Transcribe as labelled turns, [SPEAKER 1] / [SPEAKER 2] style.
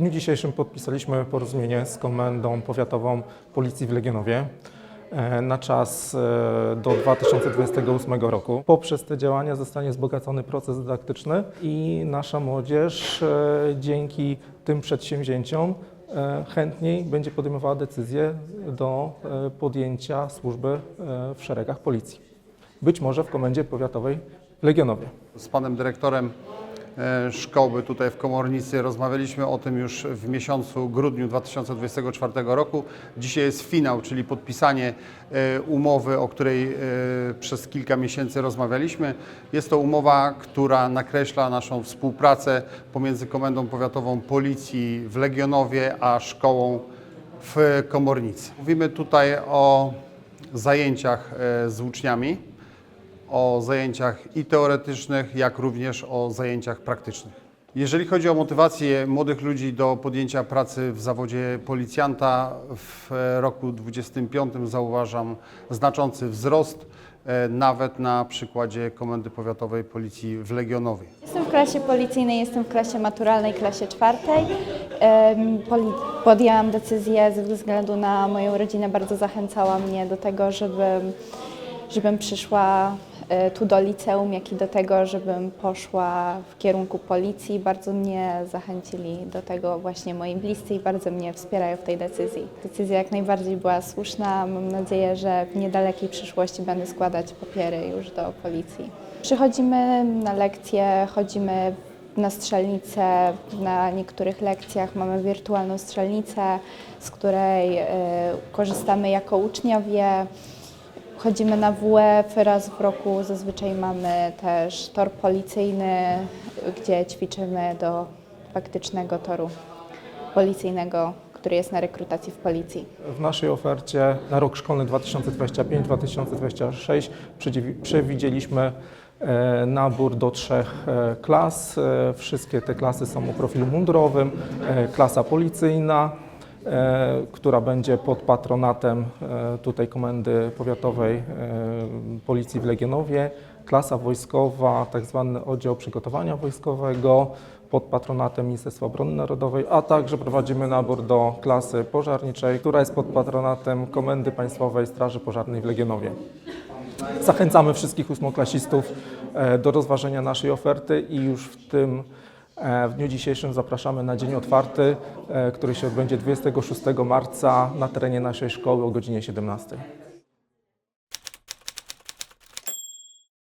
[SPEAKER 1] dniu dzisiejszym podpisaliśmy porozumienie z Komendą Powiatową Policji w Legionowie e, na czas e, do 2028 roku. Poprzez te działania zostanie wzbogacony proces dydaktyczny i nasza młodzież e, dzięki tym przedsięwzięciom chętniej będzie podejmowała decyzję do podjęcia służby w szeregach policji. Być może w Komendzie Powiatowej Legionowie.
[SPEAKER 2] Z panem dyrektorem szkoły tutaj w Komornicy rozmawialiśmy o tym już w miesiącu grudniu 2024 roku. Dzisiaj jest finał, czyli podpisanie e, umowy, o której e, przez kilka miesięcy rozmawialiśmy. Jest to umowa, która nakreśla naszą współpracę pomiędzy Komendą Powiatową Policji w Legionowie a szkołą w Komornicy. Mówimy tutaj o zajęciach e, z uczniami o zajęciach i teoretycznych, jak również o zajęciach praktycznych. Jeżeli chodzi o motywację młodych ludzi do podjęcia pracy w zawodzie policjanta, w roku 2025 zauważam znaczący wzrost, e, nawet na przykładzie Komendy Powiatowej Policji w Legionowie.
[SPEAKER 3] Jestem w klasie policyjnej, jestem w klasie maturalnej, klasie czwartej. Podjęłam decyzję ze względu na moją rodzinę, bardzo zachęcała mnie do tego, żebym, żebym przyszła tu do liceum, jak i do tego, żebym poszła w kierunku policji. Bardzo mnie zachęcili do tego właśnie moi bliscy i bardzo mnie wspierają w tej decyzji. Decyzja jak najbardziej była słuszna. Mam nadzieję, że w niedalekiej przyszłości będę składać papiery już do policji. Przychodzimy na lekcje, chodzimy na strzelnicę. Na niektórych lekcjach mamy wirtualną strzelnicę, z której e, korzystamy jako uczniowie. Chodzimy na WF raz w roku, zazwyczaj mamy też tor policyjny, gdzie ćwiczymy do faktycznego toru policyjnego, który jest na rekrutacji w policji.
[SPEAKER 1] W naszej ofercie na rok szkolny 2025-2026 przeciw- przewidzieliśmy e, nabór do trzech e, klas. E, Wszystkie te klasy są o profilu mundurowym. Klasa policyjna, która będzie pod patronatem e, tutaj Komendy Powiatowej e, Policji w Legionowie. Klasa wojskowa, tak zwany oddział przygotowania wojskowego pod patronatem Ministerstwa Obrony Narodowej, a także prowadzimy nabór do klasy pożarniczej, która jest pod patronatem Komendy Państwowej Straży Pożarnej w Legionowie. Zachęcamy wszystkich ósmoklasistów e, do rozważenia naszej oferty i już w tym e, w dniu dzisiejszym zapraszamy na dzień otwarty, e, który się odbędzie 26 marca na terenie naszej szkoły o godzinie 17.